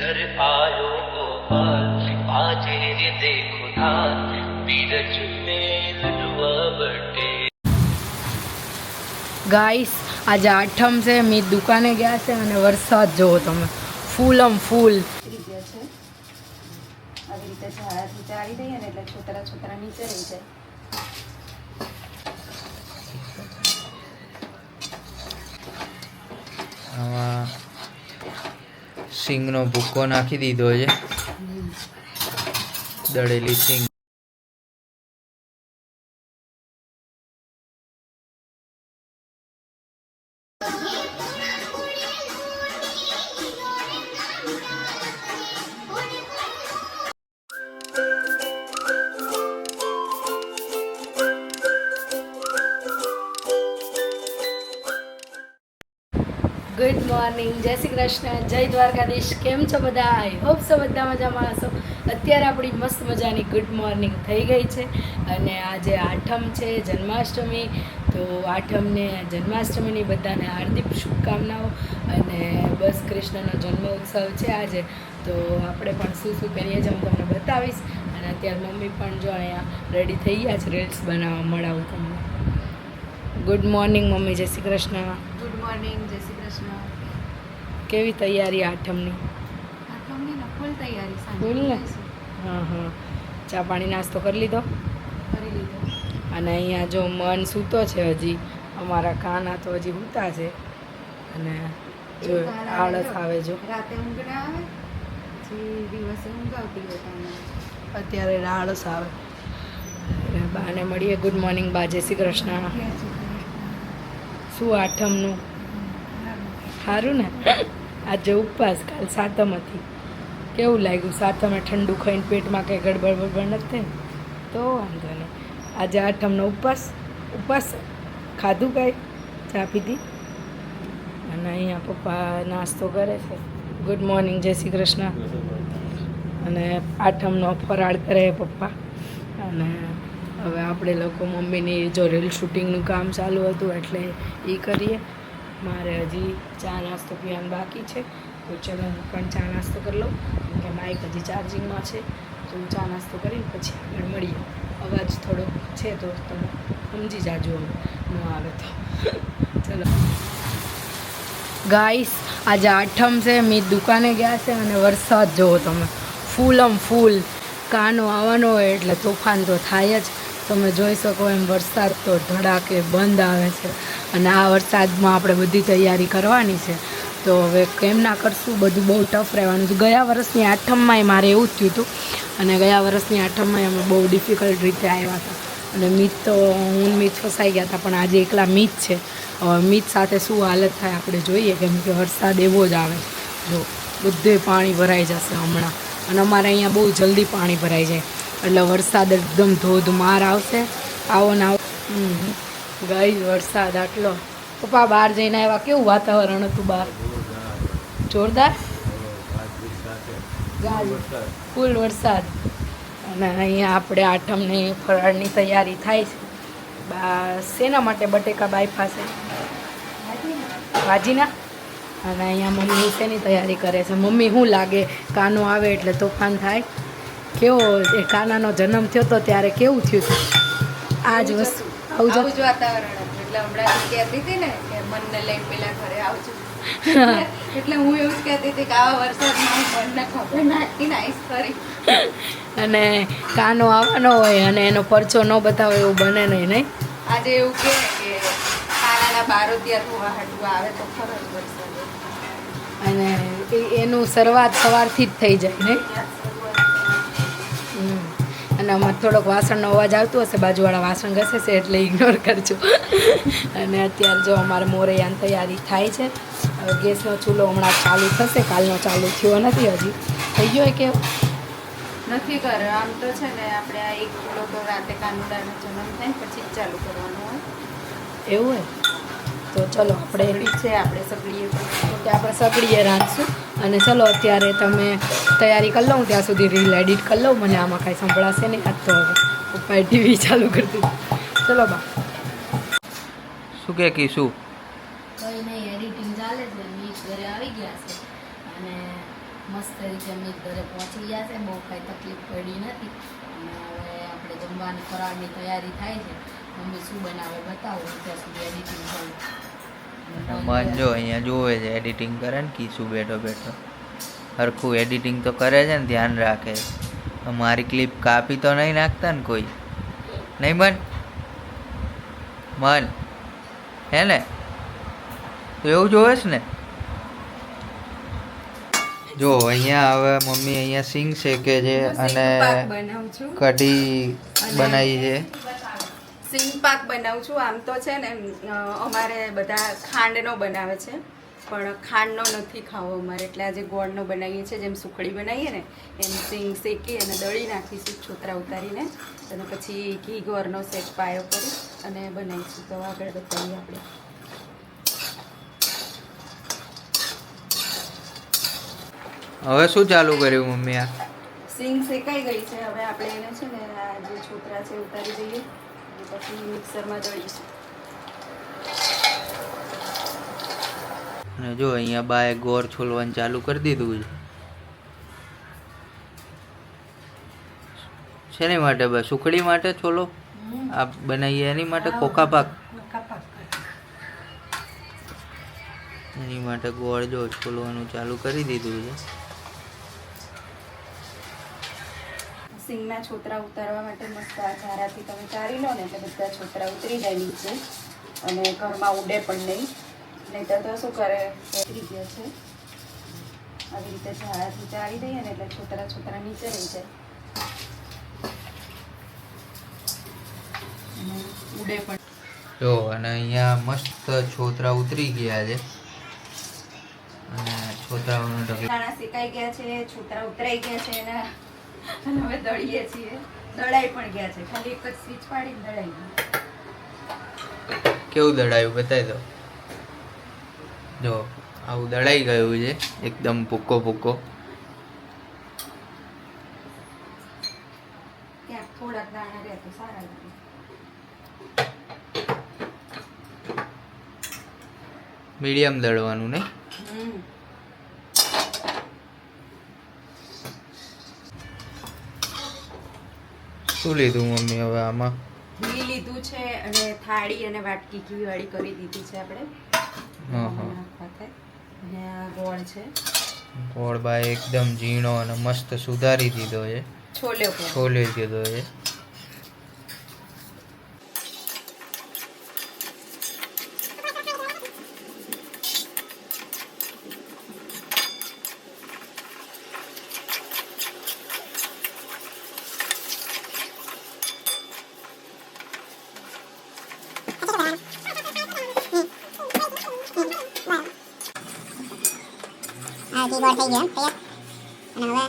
घर आयो गोपाल बाजे रे देखो धान बीरज में लडुआ बटे ગાઈસ આજે આઠમ છે મેં દુકાને ગયા છે અને વરસાદ જોવો તમે ફૂલમ ફૂલ ઉતરી ગયો ચાળી દઈએ ને એટલે છોતરા છોતરા નીચે રહી જાય. આમાં સિંગનો ભૂકો નાખી દીધો છે. દળેલી સિંગ. મોર્નિંગ જય શ્રી કૃષ્ણ. જય દ્વારકાધીશ. કેમ છો બધા? આઈ હોપ સો બધા મજામાં હશો. અત્યારે આપણી મસ્ત મજાની ગુડ મોર્નિંગ થઈ ગઈ છે અને આજે આઠમ છે જન્માષ્ટમી. તો આઠમને, જન્માષ્ટમીની બધાને હાર્દિક શુભકામનાઓ અને બસ કૃષ્ણનો જન્મ ઉત્સવ છે આજે. તો આપણે પણ શું શું કરીએ છીએ હું તમને બતાવીશ. અને અત્યારે મમ્મી પણ જો અહીંયા રેડી થઈ ગયા છે રીલ્સ બનાવવા મળાવું તમને. Good morning mummy. જય શ્રી કૃષ્ણ. મોર્નિંગ જય શ્રી કૃષ્ણ. કેવી તૈયારી આઠમની? આઠમની ફૂલ તૈયારી ફૂલ ને? હા હા. ચા પાણી નાસ્તો કરી લીધો? કરી લીધો. અને અહીંયા જો મન સૂતો છે હજી અમારા કાના તો હજી સૂતા છે. અને જો આળસ આવે જો. રાતે ઊંઘ ના આવે? પછી દિવસે ઊંઘ આવતી હોય અત્યારે આળસ આવે. બાને મળીએ. ગુડ મોર્નિંગ બા. જય શ્રી કૃષ્ણ. શું આઠમનું? સારું ને? આજે ઉપવાસ, કાલ સાતમ હતી કેવું લાગ્યું? સાતમે ઠંડુ ખાઈને પેટમાં કંઈ ગડબડ બડબડ નથી થઈ? તો વાંધો નહીં. આજે આઠમનો ઉપવાસ. ઉપવાસ ખાધું કાંઈ? ચા પીધી? અને અહીંયા પપ્પા નાસ્તો કરે છે. ગુડ મોર્નિંગ જય શ્રી કૃષ્ણ. અને આઠમનો ફરાળ કરે પપ્પા. અને હવે આપણે લોકો મમ્મીની જો રીલ શૂટિંગનું કામ ચાલુ હતું એટલે એ કરીએ. મારે હજી ચા નાસ્તો પીવાનું બાકી છે. તો ચલો હું પણ ચા નાસ્તો કરી લઉં. કેમ કે બાઇક હજી ચાર્જિંગમાં છે. તો હું ચા નાસ્તો કરીને પછી આગળ મળીએ. અવાજ થોડો છે તો તમે સમજી જાજો ન આવે તો. ચલો. ગાઈસ આજે આઠમ છે. મેં દુકાને ગયા છે અને વરસાદ જોવો તમે. ફૂલમ ફૂલ. કાનો આવવાનો હોય એટલે તોફાન તો થાય જ. તમે જોઈ શકો એમ વરસાદ તો ધડાકે બંધ આવે છે. અને આ વરસાદમાં આપણે બધી તૈયારી કરવાની છે. તો હવે કેમ ના કરશું? બધું બહુ ટફ રહેવાનું છે. ગયા વર્ષની આઠમમાંય મારે એવું જ થયું હતું. અને ગયા વર્ષની આઠમમાંય અમે બહુ ડિફિકલ્ટ રીતે આવ્યા હતા. અને મીત તો હું મીત ફસાઈ ગયા હતા, પણ આજે એકલા મીત છે. હવે મીત સાથે શું હાલત થાય આપણે જોઈએ, કેમ કે વરસાદ એવો જ આવે જો, બધે પાણી ભરાઈ જશે હમણાં. અને અમારે અહીંયા બહુ જલ્દી પાણી ભરાઈ જાય. એટલે વરસાદ એકદમ ધોધમાર આવશે. આવો ને આવો. ગઈ વરસાદ આટલો. પપ્પા બહાર જઈને આવ્યા. કેવું વાતાવરણ હતું બહાર? જોરદાર? ફૂલ વરસાદ. અને અહીંયા આપણે આઠમની ફરાળની તૈયારી થાય છે. બા, શેના માટે બટેકા પાસે ભાજીના? અને અહીંયા મમ્મી શેની તૈયારી કરે છે? મમ્મી શું લાગે? કાનો આવે એટલે તોફાન થાય? કેવો એ કાનાનો જન્મ થયો તો ત્યારે કેવું થયું? આ જ વસ્તુ. આવું જ વાતાવરણ હતું. એટલે હમણાં કહેતી હતી ને કે મનને લઈને પેલા ઘરે આવજો. એટલે હું એવું જ કહેતી હતી કે આવા વરસાદમાં હું મનને ખબર નાખી નાઈસ કરી અને કાનો આવવાનો હોય અને એનો પરચો ન બતાવે એવું બને નહીં નહીં? આજે એવું કહે કે કાનાના બારો ત્યાં ધોવા હટવા આવે તો ખરો જ વરસાદ. અને એનું શરૂઆત સવારથી જ થઈ જાય નહીં. અને આમાં થોડોક વાસણનો અવાજ આવતો હશે બાજુવાળા વાસણ ઘસે છે એટલે ઇગ્નોર કરજો. અને અત્યારે જો અમારે મોરૈયાની તૈયારી થાય છે. હવે ગેસનો ચૂલો હમણાં ચાલુ થશે કાલનો ચાલુ થયો નથી હજી. થઈ ગયો કે નથી કર આમ તો છે ને આપણે આ એક ચૂલો તો રાતે કાનુડાનો જન્મ થાય પછી ચાલુ કરવાનું હોય. એવું હોય? તો ચલો આપણે છે આપણે સગડીએ. તો કે આપણે સગડીએ રાંધશું. અને ચલો અત્યારે તમે તૈયારી કરી લઉં ત્યાં સુધી રીલ એડિટ કરી લઉં મને આમાં કાંઈ સંભળાશે નહીં. આજ તો હવે પપ્પાએ ટીવી ચાલુ કરી દીધું. ચલો બા. શું કે કીશું કંઈ નહીં એડિટિંગ ચાલે છે. મીટ ઘરે આવી ગયા છે અને મસ્ત રીતે મીટ ઘરે પહોંચી ગયા છે. બહુ કાંઈ તકલીફ પડી નથી. અને હવે આપણે જમવાની ફરાળની તૈયારી થાય છે. મમ્મી શું બનાવે બતાવો ત્યાં સુધી એડિટિંગ કરું મજો જો અહીંયા જોવે છે એડિટિંગ કરે ને કીશું બેઠો બેઠો. હરખું એડિટિંગ તો કરે છે ને ધ્યાન રાખે મારી ક્લિપ કાપી તો નહીં નાખતા ને કોઈ? નહીં મન મન હે ને? તો એવું જોવે છે ને? જો અહીંયા હવે મમ્મી અહીંયા સિંગ શેકે છે અને પાક બનાવું કઢી બનાવી છે. સિંગ પાક બનાવું છું. આમ તો છે ને અમારે બધા ખાંડનો બનાવે છે. પણ ખાંડનો નથી ખાવો અમારે. એટલે આજે ગોળનો બનાવીએ છીએ જેમ સુખડી બનાવીએ ને એમ સિંગ શેકી અને દળી નાખીશું છોતરા ઉતારીને. અને પછી ઘી ગોળનો સેજ પાયો કરી અને બનાવીશું. તો આગળ બતાવીએ આપણે. હવે શું ચાલુ કર્યું મમ્મી આ? સિંગ શેકાઈ ગઈ છે. હવે આપણે એને છે ને આ જે છોતરા છે ઉતારી દઈએ. પછી મિક્સરમાં દળીશું. અને જો અહીંયા બાએ ગોળ છોલવાનું ચાલુ કરી દીધું છે. શેની માટે બસ સુખડી માટે છોલો? આ બનાવીએ એની માટે કોકા પાક? એની માટે ગોળ જો છોલવાનું ચાલુ કરી દીધું છે. સિંગના છોતરા ઉતારવા માટે મસ્ત આ ઝારાથી તમે ચારી લો ને એટલે બધા છોતરા ઉતરી જાય નીચે. અને ઘરમાં ઉડે પણ નહીં. નહીંતર તો શું કરે? ઉતરી ગયો છે. આવી રીતે ઝારાથી ચારી દઈએ ને એટલે છોતરા છોતરા નીચે રહી જાય. ઉડે પણ. જો અને અહીંયા મસ્ત છોતરા ઉતરી ગયા છે. અને છોતરાઓનું ઢગલો શેકાઈ ગયા છે છોતરા ઉતરાઈ ગયા છે એના. અને હવે દળીએ છીએ. દળાઈ પણ ગયા છે. ખાલી એક જ સ્વિચ પાડીને દળાઈ ગયા કેવું દડાયું બતાવી દો. જો આવું દડાઈ ગયું છે એકદમ ભૂકો ભૂકો. મીડિયમ દળવાનું નહીં શું લીધું મમ્મી હવે આમાં? ઘી લીધું છે અને થાળી અને વાટકી ઘી વાળી કરી દીધી છે આપણે. અને છે. ગોળ બાય એકદમ ઝીણો અને મસ્ત સુધારી દીધો છે. છોલે છોલે દીધો છે. આ થઈ ગયો તૈયાર અને હવે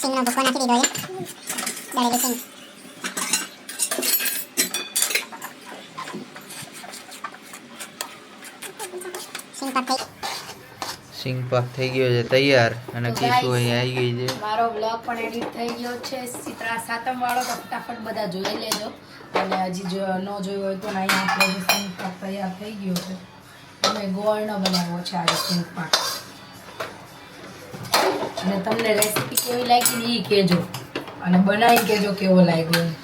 સિંગનો ભૂકો નાખી દીધો છે દળેલી સિંગ સિંગ પાક થઈ સિંગ પાક થઈ ગયો છે તૈયાર. અને કીસુ અહીં આવી ગઈ છે. મારો બ્લોગ પણ એડિટ થઈ ગયો છે. સિત્રા સાતમ વાળો તો ફટાફટ બધા જોઈ લેજો. અને હજી જો ન જોયું હોય તો અહીંયા આપણો સિંગ પાક તૈયાર થઈ ગયો છે. અમે ગોળનો બનાવ્યો છે આજે પાક અને તમને રેસીપી કેવી લાગી એ કહેજો. અને બનાવી કહેજો કેવો લાગ્યો આપણું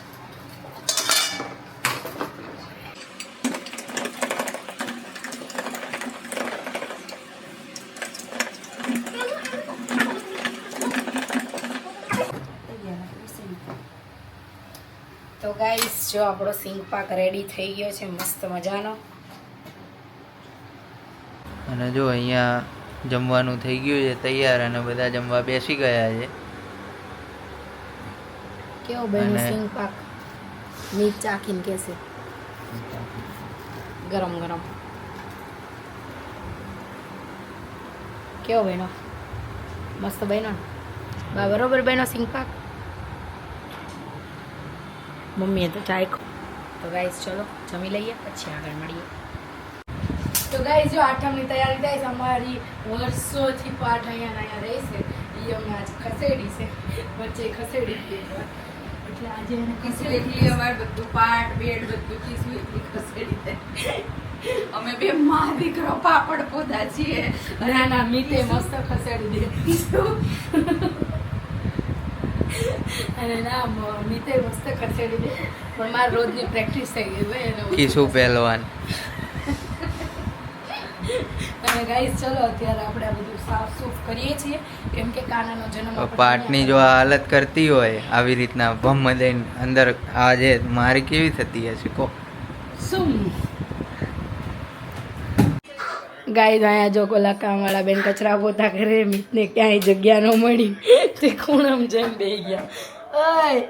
તો ગાઈસ જો આપણો સિંગ પાક રેડી થઈ ગયો છે, મસ્ત મજાનો. અને જો અહીંયા જમવાનું થઈ ગયું છે તૈયાર અને બધા જમવા બેસી ગયા છે. કેવો બન્યો સિંગ પાક? મીઠ ચાખીને કેસે ગરમ ગરમ. કેવો બન્યો? મસ્ત બન્યો બા બરોબર બન્યો સિંગ પાક? મમ્મીએ તો ચાખ્યો. તો ગાઈસ ચલો જમી લઈએ પછી આગળ મળીએ. તો ગાઈસ જો આઠમની તૈયારી થાય છે અમારી વર્ષોથી પાઠ અહીંયા અહીંયા રહેશે એ અમે આજ ખસેડી છે. વચ્ચે ખસેડી દીધી એટલે આજે એને ખસેડી એટલી અમારે બધું પાટ બેડ બધું ચીસું એટલી ખસેડી દે અમે બે મા દીકરો પાપડ પોતા છીએ. ના ના મીતે મસ્ત ખસેડી દે. અને ના મીતે મસ્ત ખસેડી દે. પણ મારે રોજની પ્રેક્ટિસ થઈ ગઈ હોય એને પહેલવાન. અને ગાઈસ ચલો અત્યારે આપણે આ બધું સાફ સૂફ કરીએ છીએ. કેમ કે કાનાનો જન્મ પાટની જો આ હાલત કરતી હોય આવી રીતના ભમ દઈને અંદર આ જે મારી કેવી થતી હશે કો. શું ગાય અહીંયા જો કોલા કામવાળા બેન કચરા પોતા કરે મિતને ક્યાંય જગ્યા ન મળી. તે ખૂણમ જેમ બે ગયા. ઓય.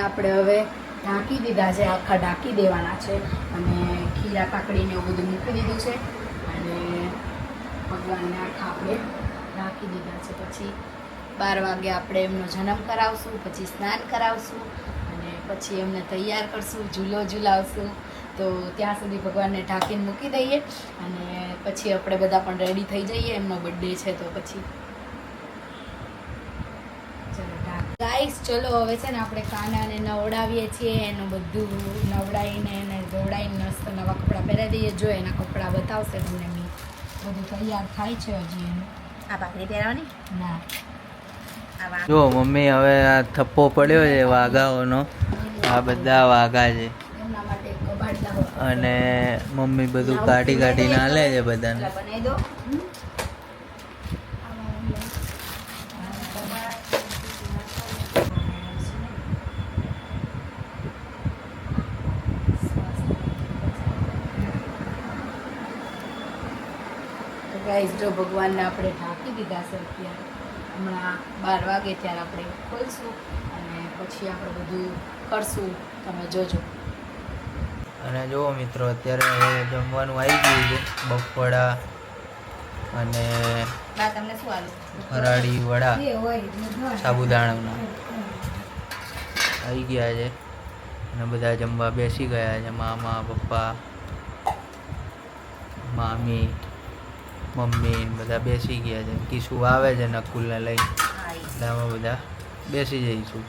આપણે હવે ઢાંકી દીધા છે, આખા ઢાંકી દેવાના છે. અને ખીરા કાકડીને એવું બધું મૂકી દીધું છે. અને ભગવાનને આખા આપણે ઢાંકી દીધા છે. પછી બાર વાગે આપણે એમનો જન્મ કરાવશું, પછી સ્નાન કરાવશું, અને પછી એમને તૈયાર કરશું, ઝૂલો ઝૂલાવશું. તો ત્યાં સુધી ભગવાનને ઢાંકીને મૂકી દઈએ. અને પછી આપણે બધા પણ રેડી થઈ જઈએ. એમનો બર્થડે છે તો પછી ગાઈસ ચલો હવે છે ને આપણે કાનાને નવડાવીએ છીએ એનું બધું નવડાવીને એને ધોવડાવીને મસ્ત નવા કપડાં પહેરાવી દઈએ. જો એના કપડાં બતાવશે તમને મી. બધું તૈયાર થાય છે હજી એનું. આ ભાખરી પહેરવાની? ના. જો મમ્મી હવે આ થપ્પો પડ્યો છે વાઘાઓનો. આ બધા વાઘા છે. અને મમ્મી બધું કાઢી કાઢીને હાલે છે બધાને બનાવી દો તો ગાઈસ જો ભગવાનને આપણે ઢાંકી દીધા છે અત્યારે હમણાં બાર વાગે ત્યારે આપણે ખોલશું અને પછી આપણે બધું કરશું. તમે જોજો. અને જો મિત્રો અત્યારે હવે જમવાનું આવી ગયું છે બપોડા અને ફરાળી વડા સાબુદાણાના. આવી ગયા છે અને બધા જમવા બેસી ગયા છે મામા પપ્પા મામી. મમ્મી બધા બેસી ગયા છે કીશું આવે છે નકુલને લઈ એટલે અમે બધા બેસી જઈશું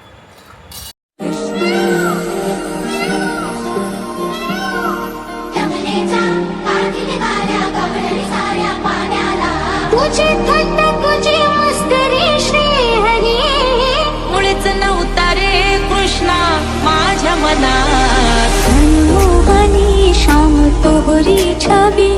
माझ्या मनात श्याम तोहरी छबी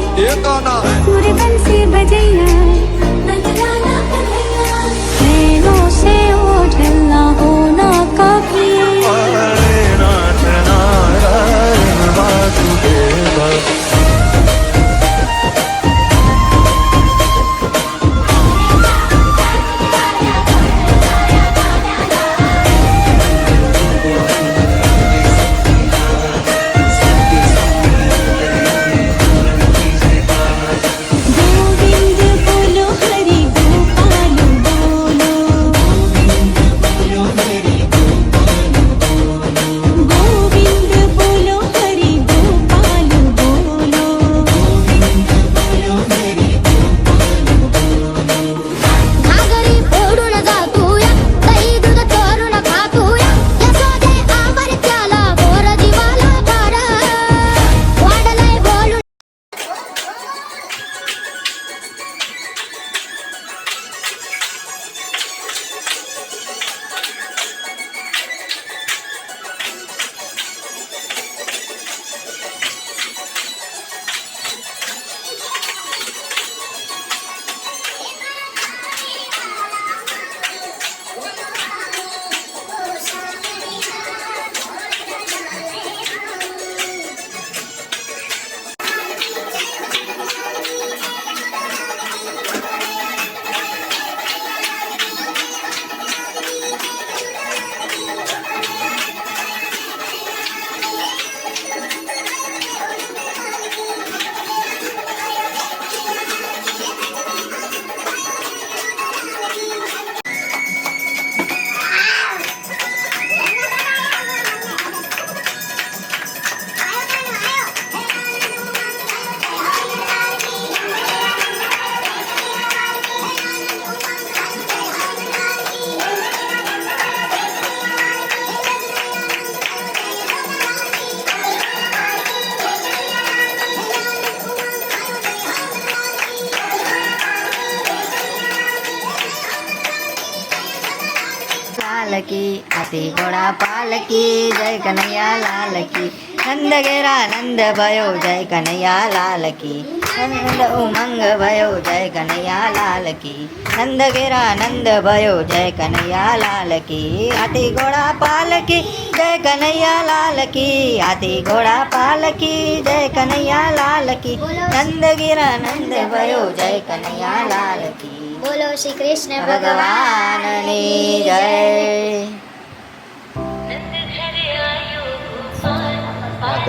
પાલકી જય કનૈયા લાલ કી નંદ ઘેરા નંદ ભયો જય કનૈયા લાલ કી નંદ ઉમંગ ભયો જય કનૈયા લાલ કી નંદ ઘેરા નંદ ભયો જય કનૈયા લાલ કી હાથી ઘોડા પાલકી જય કનૈયા લાલ કી હાથી ઘોડા પાલકી જય કનૈયા લાલ કી નંદ ઘેરા નંદ ભયો જય કનૈયા લાલ કી બોલો શ્રી કૃષ્ણ ભગવાનની જય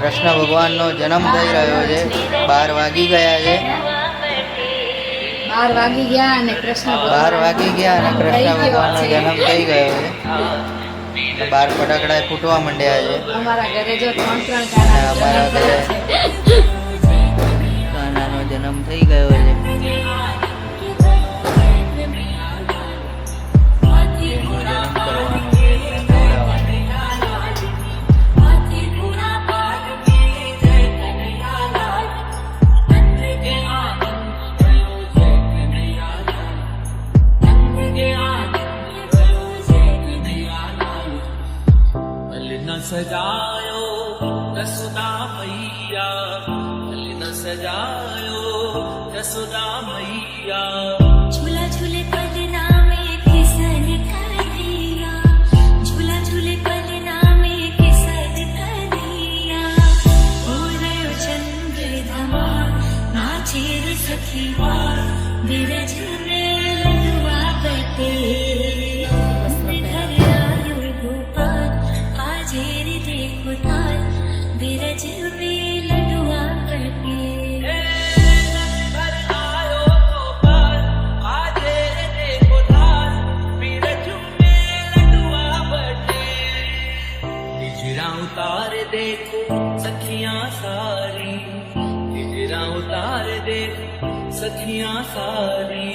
કૃષ્ણ ભગવાનનો જન્મ થઈ રહ્યો છે. બાર વાગી ગયા છે. બાર વાગી ગયા અને કૃષ્ણ બાર વાગી ગયા અને કૃષ્ણ ભગવાનનો જન્મ થઈ ગયો છે. બાર ફટાકડા ફૂટવા માંડ્યા છે. અમારા ઘરે જો ત્રણ ત્રણ અમારા ઘરે જન્મ થઈ ગયો છે. ਉਤਾਰ ਦੇਖੋ ਸਖੀਆਂ ਸਾਰੀ ਹਿਜਰਾ ਉਤਾਰ ਦੇਖੋ ਸਖੀਆਂ ਸਾਰੀ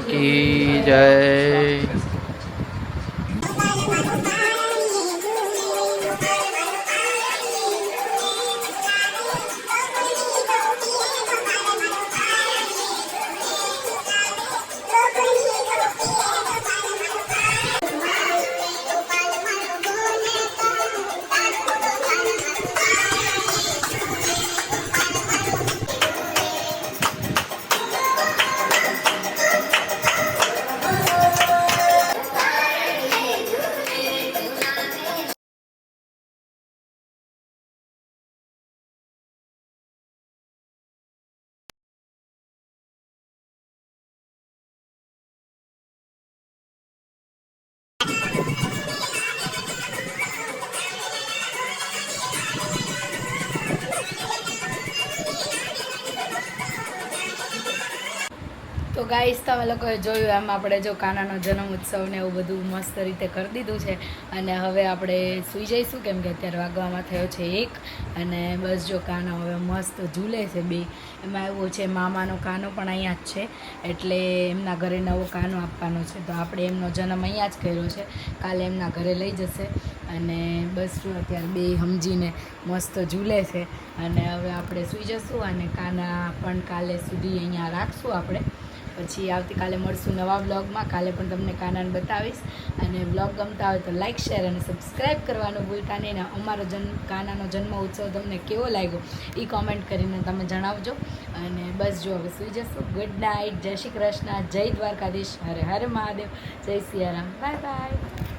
કી જય તમે લોકોએ જોયું, એમ આપણે જો કાનાનો જન્મ ઉત્સવ ને એવું બધું મસ્ત રીતે કરી દીધું છે. અને હવે આપણે સૂઈ જઈશું, કેમ કે અત્યારે વાગવામાં થયો છે એક. અને બસ જો કાનો હવે મસ્ત ઝૂલે છે બે. એમાં એવું છે, મામાનો કાનો પણ અહીંયા જ છે. એટલે એમના ઘરે નવો કાનો આપવાનો છે. તો આપણે એમનો જન્મ અહીંયા જ કર્યો છે. કાલે એમના ઘરે લઈ જશે. અને બસ જો અત્યારે બે સમજીને મસ્ત ઝૂલે છે. અને હવે આપણે સૂઈ જશું અને કાના પણ કાલે સુધી અહીંયા રાખશું આપણે. પછી આવતીકાલે મળશું નવા બ્લોગમાં કાલે પણ તમને કાનાને બતાવીશ. અને બ્લોગ ગમતા હોય તો લાઇક શેર અને સબસ્ક્રાઈબ કરવાનું ભૂલતા નહીં. ને અમારો જન્મ, કાનાનો જન્મ ઉત્સવ તમને કેવો લાગ્યો એ કોમેન્ટ કરીને તમે જણાવજો. અને બસ જો હવે સુઈ જશું. ગુડ નાઇટ જય શ્રી કૃષ્ણ. જય દ્વારકાધીશ. હરે હરે મહાદેવ. જય સિયારામ. Bye bye